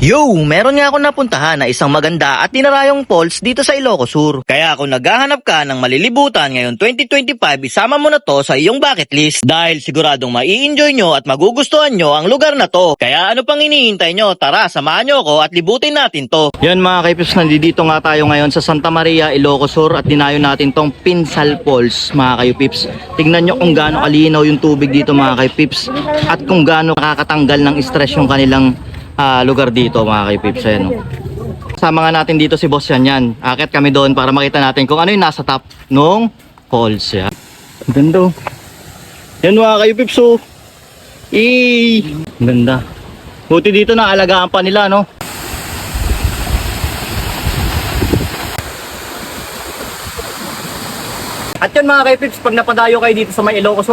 Yo, meron nga ako napuntahan na isang maganda at dinarayong falls dito sa Ilocos Sur. Kaya kung naghahanap ka ng malilibutan ngayon 2025, isama mo na to sa iyong bucket list. Dahil siguradong mai-enjoy nyo at magugustuhan nyo ang lugar na to. Kaya ano pang hinihintay nyo? Tara, samahan nyo ako at libutin natin to. Yan mga kaipips, nandito nga tayo ngayon sa Santa Maria, Ilocos Sur at dinayo natin tong Pinsal Falls mga kaipips. Tignan nyo kung gaano kalinaw yung tubig dito mga kaipips at kung gaano nakakatanggal ng stress yung kanilang ah, lugar dito mga kaipips. Ayan, no? Sama nga natin dito si Boss yan yan. Akit kami doon para makita natin kung ano yung nasa top nung falls yan. Ganda. oh. Yan mga kaipips oh. Eh, ang ganda. Buti dito naalagaan pa nila no. At yun mga kaipips, pag napadayo kayo dito sa may Ilocos